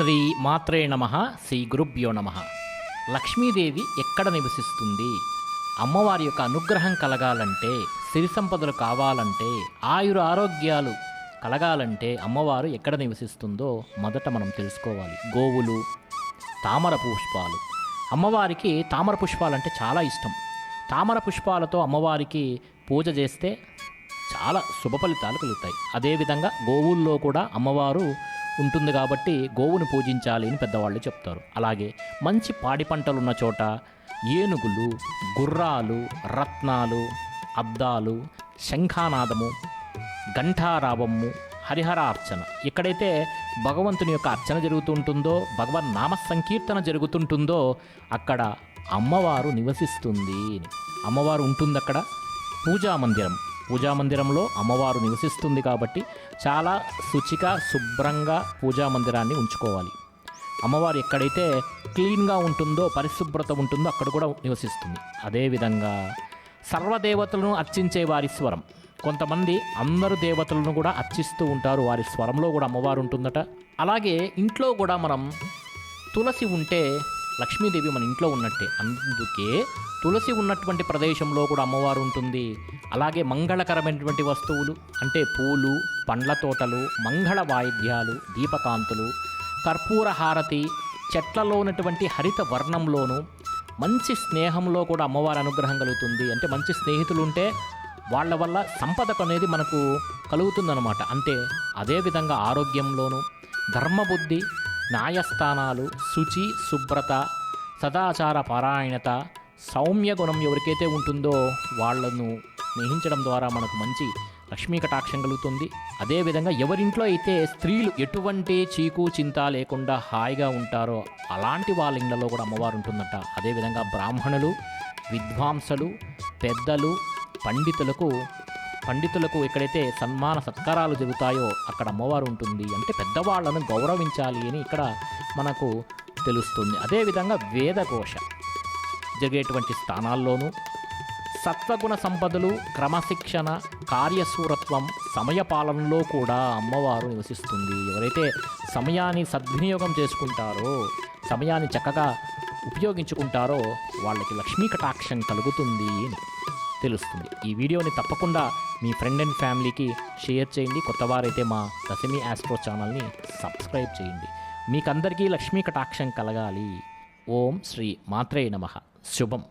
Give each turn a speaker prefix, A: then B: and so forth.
A: శ్రీ మాత్రే నమ శ్రీ గురుభ్యో నమ. లక్ష్మీదేవి ఎక్కడ నివసిస్తుంది? అమ్మవారి యొక్క అనుగ్రహం కలగాలంటే సిరి సంపదలు కావాలంటే ఆయుర ఆరోగ్యాలు కలగాలంటే అమ్మవారు ఎక్కడ నివసిస్తుందో మొదట మనం తెలుసుకోవాలి. గోవులు తామర పుష్పాలు. అమ్మవారికి తామర పుష్పాలంటే చాలా ఇష్టం. తామర పుష్పాలతో అమ్మవారికి పూజ చేస్తే చాలా శుభ ఫలితాలు కలుగుతాయి. అదేవిధంగా గోవుల్లో కూడా అమ్మవారు ఉంటుంది కాబట్టి గోవును పూజించాలి అని పెద్దవాళ్ళు చెప్తారు. అలాగే మంచి పాడి పంటలు ఉన్న చోట ఏనుగులు గుర్రాలు రత్నాలు అద్దాలు శంఖానాదము ఘంటారావము హరిహరార్చన ఎక్కడైతే భగవంతుని యొక్క అర్చన జరుగుతుంటుందో భగవన్ నామ సంకీర్తన జరుగుతుంటుందో అక్కడ అమ్మవారు నివసిస్తుంది అమ్మవారు ఉంటుంది అక్కడ పూజా మందిరం. పూజా మందిరంలో అమ్మవారు నివసిస్తుంది కాబట్టి చాలా శుచిగా శుభ్రంగా పూజా మందిరాన్ని ఉంచుకోవాలి. అమ్మవారు ఎక్కడైతే క్లీన్గా ఉంటుందో పరిశుభ్రత ఉంటుందో అక్కడ కూడా నివసిస్తుంది. అదేవిధంగా సర్వదేవతలను అర్చించే వారి స్వరం. కొంతమంది అందరు దేవతలను కూడా అర్చిస్తూ ఉంటారు. వారి స్వరంలో కూడా అమ్మవారు ఉంటుందట. అలాగే ఇంట్లో కూడా మనం తులసి ఉంటే లక్ష్మీదేవి మన ఇంట్లో ఉన్నట్టే. అందుకే తులసి ఉన్నటువంటి ప్రదేశంలో కూడా అమ్మవారు ఉంటుంది. అలాగే మంగళకరమైనటువంటి వస్తువులు అంటే పూలు పండ్ల తోటలు మంగళ వాయిద్యాలు దీపకాంతులు కర్పూర హారతి చెట్లలో ఉన్నటువంటి హరిత వర్ణంలోనూ మంచి స్నేహంలో కూడా అమ్మవారి అనుగ్రహం కలుగుతుంది. అంటే మంచి స్నేహితులు ఉంటే వాళ్ళ వల్ల సంపదకు అనేది మనకు కలుగుతుందన్నమాట. అంటే అదేవిధంగా ఆరోగ్యంలోనూ ధర్మబుద్ధి న్యాయస్థానాలు శుచి శుభ్రత సదాచార పారాయణత సౌమ్య గుణం ఎవరికైతే ఉంటుందో వాళ్ళను స్నేహించడం ద్వారా మనకు మంచి లక్ష్మీ కటాక్షం కలుగుతుంది. అదేవిధంగా ఎవరింట్లో అయితే స్త్రీలు ఎటువంటి చీకు చింత లేకుండా హాయిగా ఉంటారో అలాంటి వాళ్ళ ఇళ్ళలో కూడా అమ్మవారు ఉంటుందట. అదేవిధంగా బ్రాహ్మణులు విద్వాంసులు పెద్దలు పండితులకు పండితులకు ఎక్కడైతే సన్మాన సత్కారాలు జరుగుతాయో అక్కడ అమ్మవారు ఉంటుంది. అంటే పెద్దవాళ్ళను గౌరవించాలి అని ఇక్కడ మనకు తెలుస్తుంది. అదేవిధంగా వేదఘోష జరిగేటువంటి స్థానాల్లోనూ సత్వగుణ సంపదలు క్రమశిక్షణ కార్యశూరత్వం సమయపాలనలో కూడా అమ్మవారు నివసిస్తుంది. ఎవరైతే సమయాన్ని సద్వినియోగం చేసుకుంటారో సమయాన్ని చక్కగా ఉపయోగించుకుంటారో వాళ్ళకి లక్ష్మీ కటాక్షం కలుగుతుంది అని. తెలుస్తుంది. ఈ వీడియోని తప్పకుండా మీ ఫ్రెండ్ అండ్ ఫ్యామిలీకి షేర్ చేయండి. కొత్తవారైతే మా దశమి ఆస్ట్రో ఛానల్ని సబ్స్క్రైబ్ చేయండి. మీకందరికీ లక్ష్మీ కటాక్షం కలగాలి. ఓం శ్రీ మాత్రే నమ. శుభం.